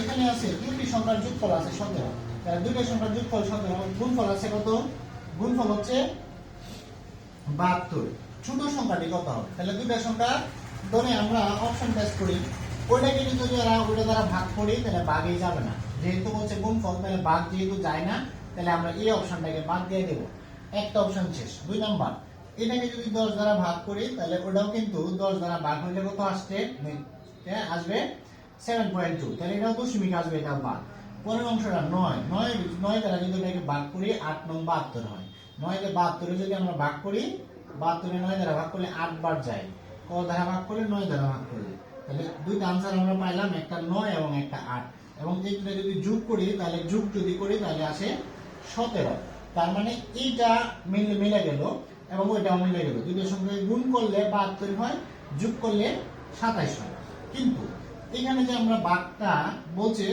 এখানে আছে দুটি সংখ্যার যোগফল আছে তাহলে দুইটা সংখ্যার যোগফল সতেরো গুণফল আছে কত? গুণফল হচ্ছে বাহাত্তর। ছোট সংখ্যাটি কত হবে? তাহলে দুইটা সংখ্যা ধরে আমরা অপশন টেস্ট করি। ওইটাকে যদি যারা ওইটা দ্বারা ভাগ করি, তাহলে ভাগই যাবে না। যেহেতু হচ্ছে গুণফল, তাহলে ভাগ যেহেতু যায় না, তাহলে আমরা এই অপশনটাকে বাদ দিয়ে দেব। একটা অপশন শেষ। দুই নাম্বার। এটাকে যদি দশ দ্বারা ভাগ করি, তাহলে ওটাও কিন্তু দশ দ্বারা ভাগ হইলে কত আসছে? আসবে সেভেন পয়েন্ট টু তাহলে এটাও দশমিক আসবে এটা বাদ পরের অংশটা নয়। নয় নয় দ্বারা যদি এটাকে ভাগ করি, আট নং বাহাত্তর হয়। নয় দিয়ে বাহাত্তরে যদি আমরা ভাগ করি, বাহাত্তরে নয় দ্বারা ভাগ করলে আট বার যায়। ক দ্বারা ভাগ করলে নয় দ্বারা ভাগ করলে। তাহলে দুইটা আনসার আমরা পাইলাম, একটা নয় এবং একটা আট। এবং এই দুটো যদি যোগ করি, তাহলে যোগ যদি করি, তাহলে আসে সতেরো। তার মানে এইটা মিলে মিলে গেল এবং ওইটাও মিলে গেল। দুটোর সঙ্গে গুণ করলে বাহাত্তর হয়, যোগ করলে সাতাইশ হয়। কিন্তু এখানে যে আমরা বাঘটা বলছে,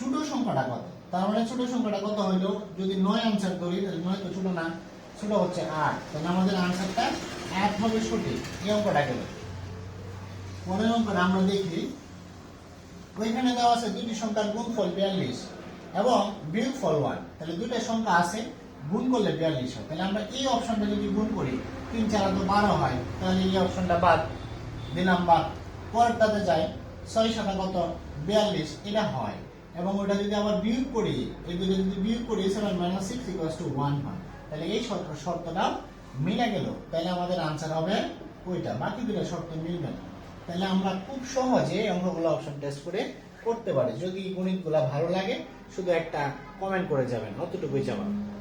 ছোট সংখ্যাটা কত? তার মানে ছোট সংখ্যাটা কত হইল? যদি নয় আনসার ধরি তাহলে নয় তো ছোট না, ছোট হচ্ছে আট। তাহলে আমাদের আনসারটা এক হবে সঠিক। এই অঙ্কটা গেল। পরের অঙ্কটা আমরা দেখি। ওইখানে দেওয়া আছে দুটি সংখ্যার গুণফল বিয়াল্লিশ এবং বিয়োগফল ওয়ান। তাহলে দুইটা সংখ্যা আছে, গুণ করলে বিয়াল্লিশ হয়। তাহলে আমরা এই অপশনটা যদি গুণ করি, তিন চার তো বারো হয়, তাহলে এই অপশনটা বাদ, দিলাম বাদ। পরেরটাতে যাই। ছয় সাতা কত বিয়াল্লিশ, এটা হয়। এবং ওটা যদি আবার বিয়োগ করি দুটো যদি বিয়োগ করি seven minus six equals to one হয়। তাহলে এই শর্ত, শর্তটা মিলে গেল। তাহলে আমাদের আনসার হবে ওইটা। বাকি দুটো শর্ত মিলবে না। তাহলে আমরা খুব সহজে অঙ্কগুলো অপশন টেস্ট করে করতে পারি। যদি গণিতগুলো ভালো লাগে, শুধু একটা কমেন্ট করে যাবেন। অতটুকুই যাবেন